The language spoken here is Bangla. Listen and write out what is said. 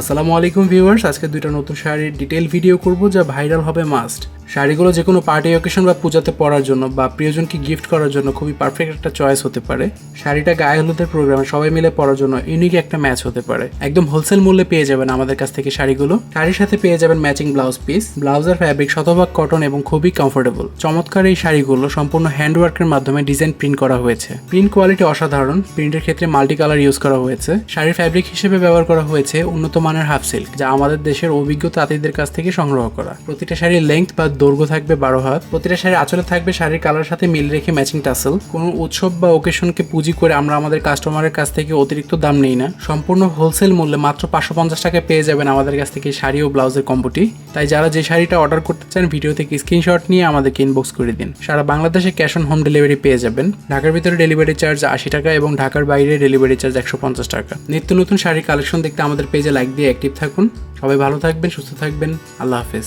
আসসালামু আলাইকুম ভিউয়ার্স আজকে দুইটা নতুন শাড়ির ডিটেল ভিডিও করব যা ভাইরাল হবে মাস্ট। শাড়িগুলো যে কোনো পার্টি অকেশন বা পূজাতে পরার জন্য বা প্রিয়জনকে গিফট করার জন্য খুবই পারফেক্ট একটা চয়েস হতে পারে। শাড়িটা গায়ে হলুদের প্রোগ্রামে সবাই মিলে পরার জন্য ইউনিক একটা ম্যাচ হতে পারে। একদম হোলসেল মূল্যে পেয়ে যাবেন আমাদের কাছ থেকে শাড়িগুলো। শাড়ির সাথে পেয়ে যাবেন ম্যাচিং ব্লাউজ পিস ব্লাউজের ফ্যাব্রিক শতভাগ কটন এবং খুবই কমফোর্টেবল চমৎকার এই শাড়িগুলো সম্পূর্ণ হ্যান্ডওয়ার্কের মাধ্যমে ডিজাইন প্রিন্ট করা হয়েছে। প্রিন্ট কোয়ালিটি অসাধারণ। প্রিন্টের ক্ষেত্রে মাল্টি কালার ইউজ করা হয়েছে। শাড়ির ফ্যাব্রিক হিসেবে ব্যবহার করা হয়েছে উন্নত মানের হাফ সিল্ক যা আমাদের দেশের অভিজ্ঞ তাঁতিদের কাছ থেকে সংগ্রহ করা। প্রতিটা শাড়ির লেংথ বা দৈর্ঘ্য থাকবে বারো হাত। প্রতিটা শাড়ির আঁচলে থাকবে শাড়ির কালার সাথে মিল রেখে ম্যাচিং টাসেল কোনো উৎসব বা ওকেশনকে পুঁজি করে আমরা আমাদের কাস্টমারের কাছ থেকে অতিরিক্ত দাম নেই না। সম্পূর্ণ হোলসেল মূল্যে মাত্র পাঁচশো পঞ্চাশ টাকায় পেয়ে যাবেন আমাদের কাছ থেকে শাড়ি ও ব্লাউজের কম্বোটি তাই যারা যে শাড়িটা অর্ডার করতে চান ভিডিও থেকে স্ক্রিনশট নিয়ে আমাদেরকে ইনবক্স করে দিন। সারা বাংলাদেশে ক্যাশ অন হোম ডেলিভারি পেয়ে যাবেন। ঢাকার ভিতরে ডেলিভারি চার্জ আশি টাকা এবং ঢাকার বাইরে ডেলিভারি চার্জ একশো পঞ্চাশ টাকা। নিত্য নতুন শাড়ির কালেকশন দেখতে আমাদের পেজে লাইক দিয়ে অ্যাক্টিভ থাকুন। সবাই ভালো থাকবেন, সুস্থ থাকবেন। আল্লাহ হাফেজ।